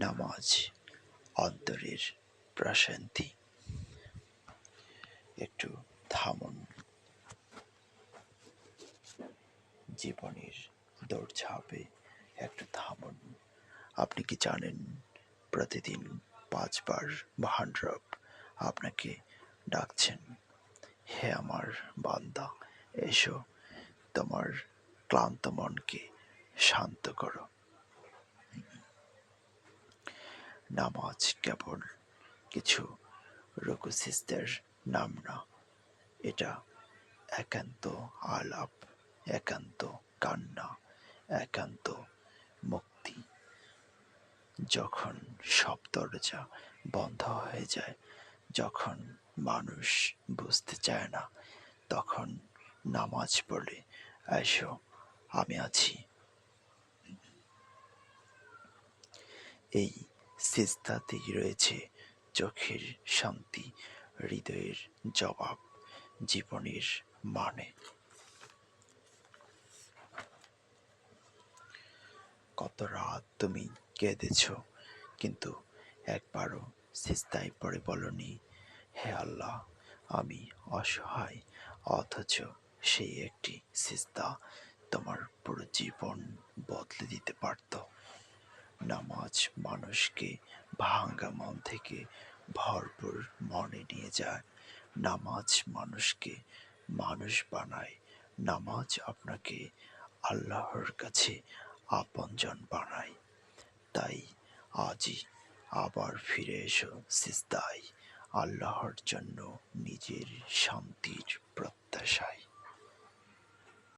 নামাজ, অন্তরের প্রশান্তি। একটু থামুন। জীবনের দৌড়ঝাঁপে একটু থামুন। আপনি কি জানেন, প্রতিদিন পাঁচবার মহান রব আপনাকে ডাকছেন? হে আমার বান্দা, এসো, তোমার ক্লান্ত মনকে শান্ত করো। নামাজ কেবল কিছু রকুসিসদের নাম না। এটা একান্ত আলাপ, একান্ত কান্না, একান্ত মুক্তি। যখন সব দরজা বন্ধ হয়ে যায়, যখন মানুষ বুঝতে চায় না, তখন নামাজ পড়ে এসো আমি আছি। এই সিস্তাতেই রয়েছে চোখের শান্তি, হৃদয়ের জবাব, জীবনের মানে। কত রাত তুমি কেঁদেছ, কিন্তু একবারও সিস্তায় পড়ে বলনি, হে আল্লাহ, আমি অসহায়, অথচ সেই একটি সিস্তা তোমার পুরো জীবন বদলে দিতে পারত। নামাজ মানুষকে ভাঙ্গা মন থেকে ভরপুর মনে নিয়ে যায়। নামাজ মানুষকে মানুষ বানায়। নামাজ আপনাকে আল্লাহর কাছে আপনজন বানায়। তাই আজই আবার ফিরে এসো সিজদায়, আল্লাহর জন্য নিজের শান্তির প্রত্যাশায়।